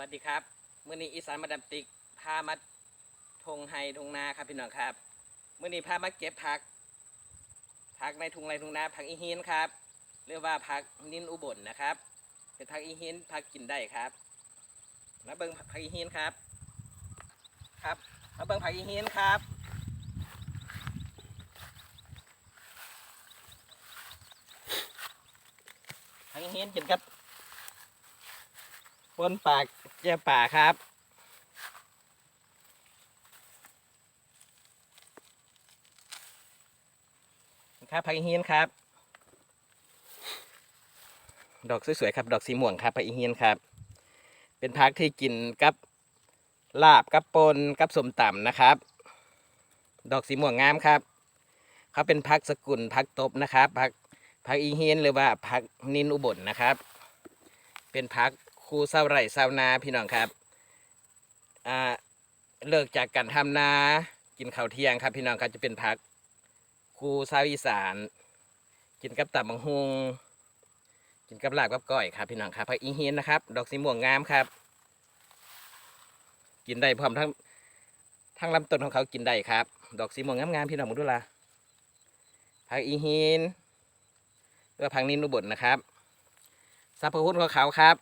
วัสดีครับมื่อนี้อีสานมาดามติกพามาทงไฮทงนาครับพี่น้องครับมื่อนี้พามาเก็บผัก ผักในทุงไรทุงนาผักอีหินครับเรียกว่าผักนินอุบลนะครับ เป็นผักอีหินผักกินได้ครับมาเบิ้งผักอีหินครับ ครับมาเบิ้งผักอีหินครับผักอีหินกินกับปนปาก แย่ป่าครับครับผักอีหินครับ ดอกสวยๆครับ ดอกสีม่วงครับผักอีหินครับ เป็นผักที่กินกับลาบกับปนกับสมต่ำนะครับ ดอกสีม่วงงามครับ เขาเป็นผักสกุลผักตบนะครับผักผักอีหินหรือว่าผักนินอุบลนะครับ เป็นผัก คูเศร้าไร่เศร้านาพี่น้องครับอ่าเลิกจากการทำนา กินข้าวเที่ยงครับพี่น้องครับจะเป็นผักคูเศร้าอีสาน กินกับตับบังฮุงกินกับลาบกับก้อยครับพี่น้องครับผักอีเฮียนนะครับ ดอกสีม่วงงามครับ กินได้พร้อมทั้งทั้งลำต้นของเขากินได้ครับ ดอกสีม่วงงามๆพี่น้องมาดูละผักอีเฮียนหรือว่าผักนินอุบลนะครับสรรพคุณของเขาครับ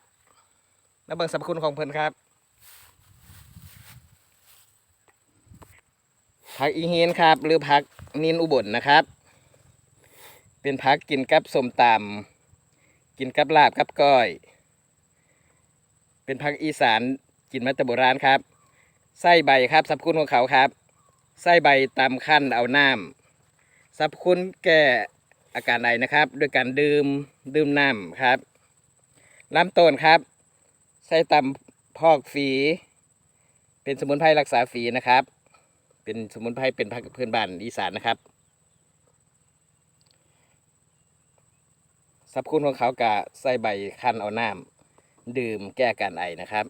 แล้วเบิ่งสรรพคุณของเพิ่นครับผักอีเฮนครับ หรือผักนินอุบลนะครับ เป็นผักกินกับส้มตำกินกับลาบกับก้อย เป็นผักอีสานกินมาตโบราณครับ ไส้ใบครับสรรพคุณของเขาครับ ไส้ใบตำขั้นเอาน้ำสรรพคุณแก้อาการใดนะครับ ด้วยการดื่มดื่มน้ำครับลำต้นครับ ไส้ตำพอกฝี เป็นสมุนไพรรักษาฝีนะครับ เป็นสมุนไพรเป็นพักพื้นบ้านอีสานนะครับสรรพคุณของเขากะใส่ใบคั้นเอาน้ำดื่มแก้การไอนะครับ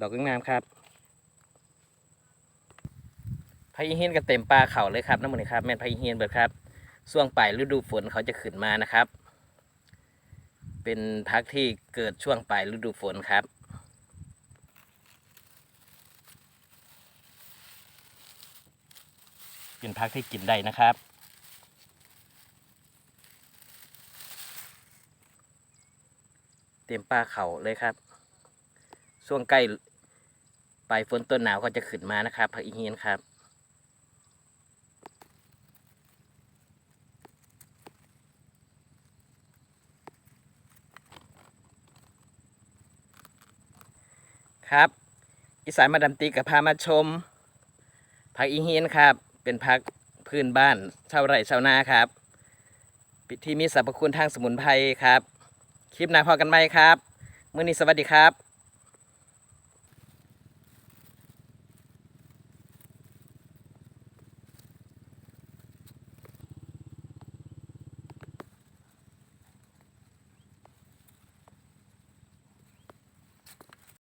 ดอกงามครับพายิเฮียนก็เต็มปลาเขาเลยครับน้ำมันครับแม่นพายิเฮียนเบิดครับช่วงปลายฤดูฝนเขาจะขึ้นมานะครับ เป็นพักที่เกิดช่วงปลายฤดูฝนครับ เป็นพักที่กินได้นะครับเต็มป่าเขาเลยครับช่วงใกล้ปลายฝนต้นหนาวก็จะขึ้นมานะครับผักอีเฮียนครับ ครับ อีสานมาดามตีกับพามาชมผักอีเฮียนครับ เป็นผักพื้นบ้านชาวไร่ชาวนาครับที่มีสรรพคุณทางสมุนไพรครับ คลิปหน้าพอกันไหมครับ มื้อนี้สวัสดีครับ